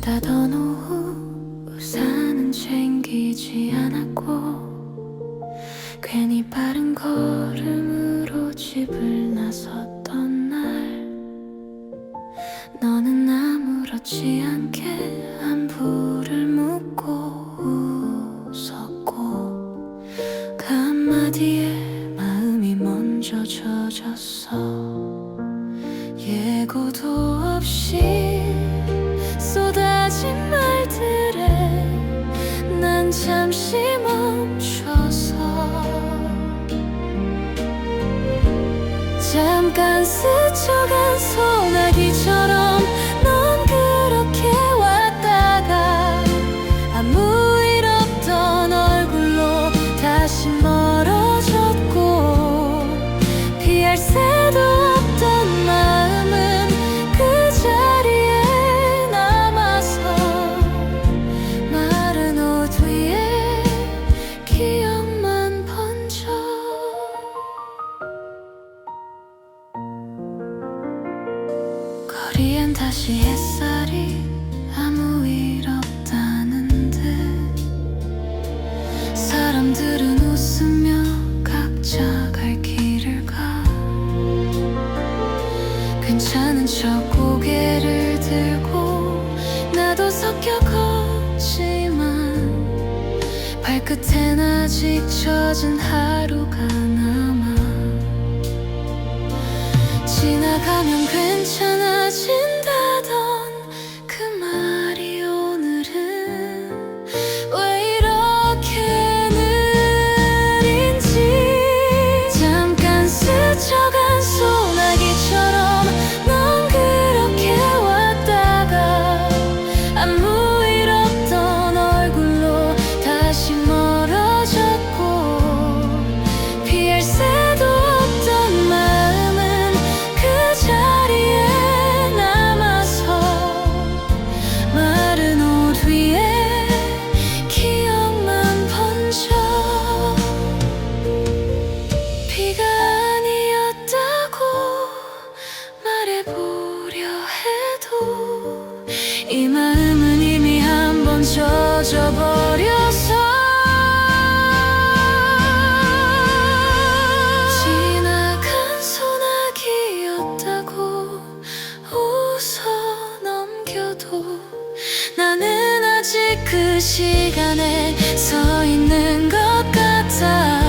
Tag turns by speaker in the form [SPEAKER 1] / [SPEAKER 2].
[SPEAKER 1] 따뜻하던 오후 우산은 챙기지 않았고 괜히 빠른 걸음으로 집을 나섰던 날 너는 아무렇지 않게 안부를 묻고 웃었고 그 한마디에 마음이 먼저 젖었어. 예고도 난 잠시 멈춰서 잠깐 스쳐간 소나기처럼 거리엔 다시 햇살이 아무 일 없다는 듯 사람들은 웃으며 각자 갈 길을 가. 괜찮은 척 고개를 들고 나도 섞여 걷지만 발끝엔 아직 젖은 하루가 남아 지나가면 괜찮아 젖어버려서 지나간 소나기였다고 웃어 넘겨도 나는 아직 그 시간에 서 있는 것 같아